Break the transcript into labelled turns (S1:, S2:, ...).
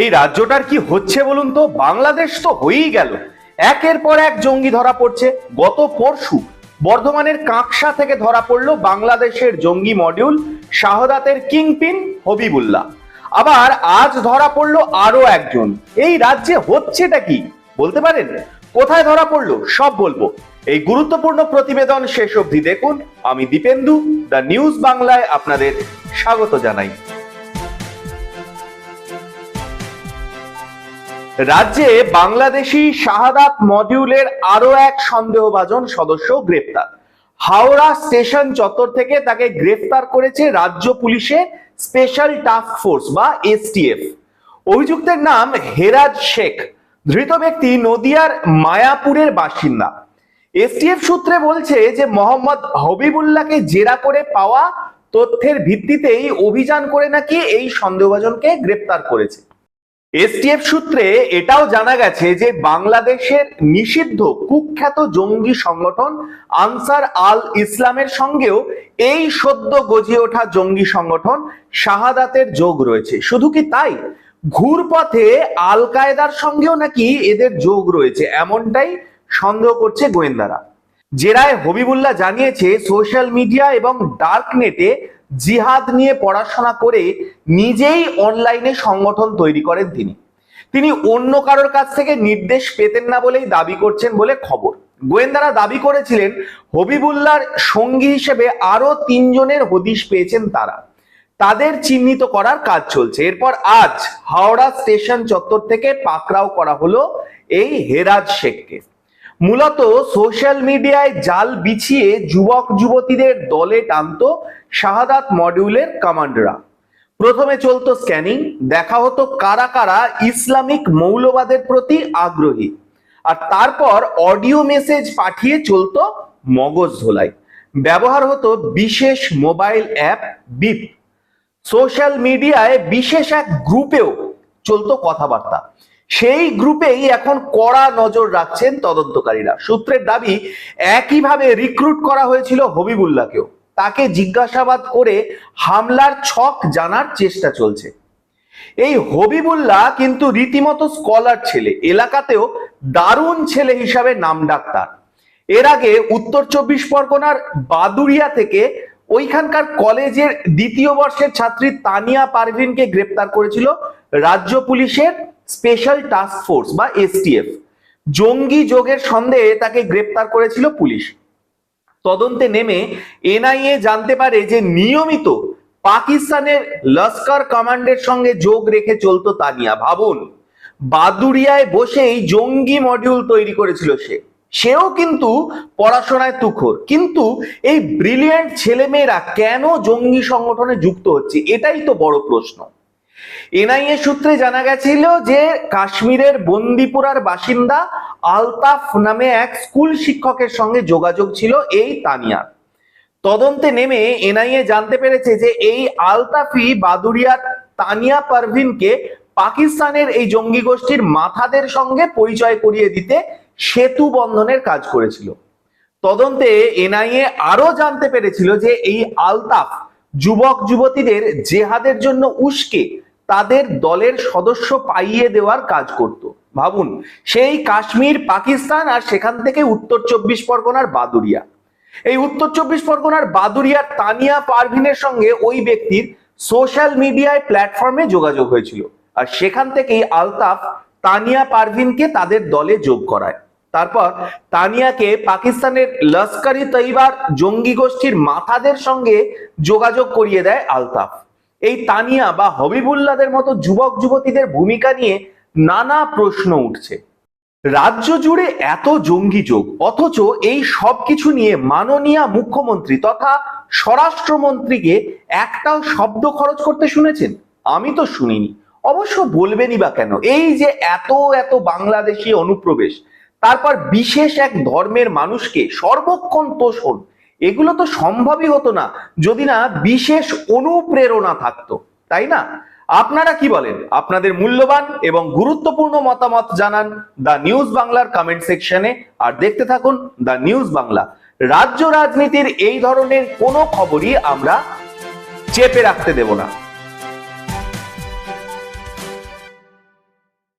S1: এই রাজ্যটার কি হচ্ছে বলুন তো? বাংলাদেশ তো হয়েই গেল। একের পর এক জঙ্গি ধরা পড়ছে গত পরশু। বর্ধমানের কাঁকসা থেকে ধরা পড়ল বাংলাদেশের জঙ্গি মডিউল, শাহদাতের কিংপিন হবিবুল্লাহ। আবার আজ ধরা পড়ল আরও একজন। এই রাজ্যে হচ্ছেটা কি? বলতে পারেন? কোথায় ধরা পড়ল? সব বলব। এই গুরুত্বপূর্ণ প্রতিবেদন শেষ অবধি দেখুন। আমি দীপেন্দু, দ্য নিউজ বাংলায় আপনাদের স্বাগত জানাই। রাজ্যে বাংলাদেশি শাহাদাত মডিউলের আরও এক সন্দেহভাজন সদস্য গ্রেপ্তার। হাওড়া স্টেশন চত্বর থেকে তাকে গ্রেফতার করেছে রাজ্য পুলিশে স্পেশাল টাস্ক ফোর্স বা এসটিএফ। অভিযুক্তের নাম হেরাজ শেখ। ধৃত ব্যক্তি নদিয়ার মায়াপুরের বাসিন্দা। এসটিএফ সূত্রে বলছে যে মোহাম্মদ হবিবুল্লাহকে জেরা করে পাওয়া তথ্যের ভিত্তিতেই অভিযান করে নাকি এই সন্দেহভাজনকে গ্রেপ্তার করেছে। এসটিএফ সূত্রে এটাও জানা গেছে যে বাংলাদেশের নিষিদ্ধ কুখ্যাত জঙ্গি সংগঠন আনসার আল ইসলামের সঙ্গেও এই সদ্য গজিয়ে ওঠা জঙ্গি সংগঠন শাহাদাতের যোগ রয়েছে। শুধু কি তাই? ঘুরপথে আল কায়দার সঙ্গেও নাকি এদের যোগ রয়েছে, এমনটাই সন্দেহ করছে গোয়েন্দারা। জেরায় হবিবুল্লাহ জানিয়েছে, সোশ্যাল মিডিয়া এবং ডার্ক নেটে জিহাদ নিয়ে পড়াশোনা করে নিজেই অনলাইনে সংগঠন তৈরি করেন তিনি। তিনি অন্য কারোর কাছ থেকে নির্দেশ পেতেন না বলেই দাবি করছেন বলে খবর। গোয়েন্দারা দাবি করেছিলেন, হবিবুল্লাহর সঙ্গী হিসেবে আরও তিনজনের হদিশ পেয়েছেন তারা। তাদের চিহ্নিত করার কাজ চলছে। এরপর আজ হাওড়া স্টেশন চত্বর থেকে পাকড়াও করা হলো এই হেরাজ শেখকে। মূলত সোশ্যাল মিডিয়ায় জাল বিছিয়ে যুবক যুবতীদের দলে টানতো শাহাদাত মডিউলের কমান্ডাররা। প্রথমে চলতো স্ক্যানিং, দেখা হতো কারা কারা ইসলামিক মৌলবাদের প্রতি আগ্রহী। আর তারপর অডিও মেসেজ পাঠিয়ে চলতো মগজ ধোলাই। ব্যবহার হতো বিশেষ মোবাইল অ্যাপ বিপ। সোশ্যাল মিডিয়ায় বিশেষ এক গ্রুপেও চলতো কথাবার্তা। সেই গ্রুপেই এখন কড়া নজর রাখছেন তদন্তকারীরা। সূত্রের দাবি, একইভাবে রিক্রুট করা হয়েছিল হবিবুল্লাহকেও। তাকে জিজ্ঞাসাবাদ করে হামলার ছক জানার চেষ্টা চলছে। এই হবিবুল্লাহ কিন্তু রীতিমতো স্কলার ছেলে, এলাকাতেও দারুণ ছেলে হিসাবে নাম ডাক্তার। এর আগে উত্তর চব্বিশ পরগনার বাদুরিয়া থেকে ওইখানকার কলেজের দ্বিতীয় বর্ষের ছাত্রী তানিয়া পারভিনকে গ্রেপ্তার করেছিল রাজ্য পুলিশের স্পেশাল টাস্ক ফোর্স বা এসটিএফ জঙ্গি যোগের সন্দেহে তাকে গ্রেপ্তার করেছিল পুলিশ। তদন্তে নেমে এনআইএ জানতে পারে যে নিয়মিত পাকিস্তানের লস্কর কমান্ডের সঙ্গে যোগ রেখে চলতো তানিয়া। ভাবুন বাদুরিয়ায় বসেই জঙ্গি মডিউল তৈরি করেছিল সে। সেও কিন্তু পড়াশোনায় তুখর। কিন্তু এই ব্রিলিয়ান্ট ছেলেমেয়েরা কেন জঙ্গি সংগঠনে যুক্ত হচ্ছে, এটাই তো বড় প্রশ্ন। এনআইএ সূত্রে জানা গেছিল যে কাশ্মীরের বন্দিপুরার বাসিন্দা আলতাফ নামে এক স্কুল শিক্ষকের সঙ্গে যোগাযোগ ছিল এই তানিয়ার। তদন্তে নেমে এনআইএ জানতে পেরেছে যে এই আলতাফি বাদুরিয়ার তানিয়া পারভিনকে পাকিস্তানের এই জঙ্গি গোষ্ঠীর মাথাদের সঙ্গে পরিচয় করিয়ে দিতে সেতু বন্ধনের কাজ করেছিল। তদন্তে এনআইএ আরও জানতে পেরেছিল যে এই আলতাফ যুবক যুবতীদের জেহাদের জন্য উস্কে তাদের দলের সদস্য পাইয়ে দেওয়ার কাজ করত। ভাবুন, সেই কাশ্মীর, পাকিস্তান আর সেখান থেকে উত্তর চব্বিশ পরগনার বাদুরিয়া। এই উত্তর চব্বিশ পরগনার বাদুরিয়ার তানিয়া পারভিনের সঙ্গে ওই ব্যক্তির সোশ্যাল মিডিয়ায় প্ল্যাটফর্মে যোগাযোগ হয়েছিল আর সেখান থেকেই আলতাফ তানিয়া পারভিনকে তাদের দলে যোগ করায়। তারপর তানিয়াকে পাকিস্তানের লস্করি তৈবার জঙ্গি গোষ্ঠীর মাথাদের সঙ্গে যোগাযোগ করিয়ে দেয় আলতাফ। এই তানিয়া বা হবিবুল্লাদের মতো যুবক যুবতীদের ভূমিকা নিয়ে নানা প্রশ্ন উঠছে। রাজ্য জুড়ে এত জঙ্গি যোগ, অথচ এই সব কিছু নিয়ে মাননীয় মুখ্যমন্ত্রী তথা স্বরাষ্ট্রমন্ত্রীকে একটাও শব্দ খরচ করতে শুনেছেন? আমি তো শুনিনি। অবশ্য বলবেনই বা কেন? এই যে এত এত বাংলাদেশি অনুপ্রবেশ, তারপর বিশেষ এক ধর্মের মানুষকে সর্বক্ষণ তোষণ এগুলো তো সম্ভবই হতো না, যদি না বিশেষ অনুপ্রেরণা থাকতো, তাই না? আপনারা কি বলেন? আপনাদের মূল্যবান এবং গুরুত্বপূর্ণ মতামত জানান দ্য নিউজ বাংলার কমেন্ট সেকশনে আর দেখতে থাকুন দ্য নিউজ বাংলা। রাজ্য রাজনীতির এই ধরনের কোনো খবরই আমরা চেপে রাখতে দেব না।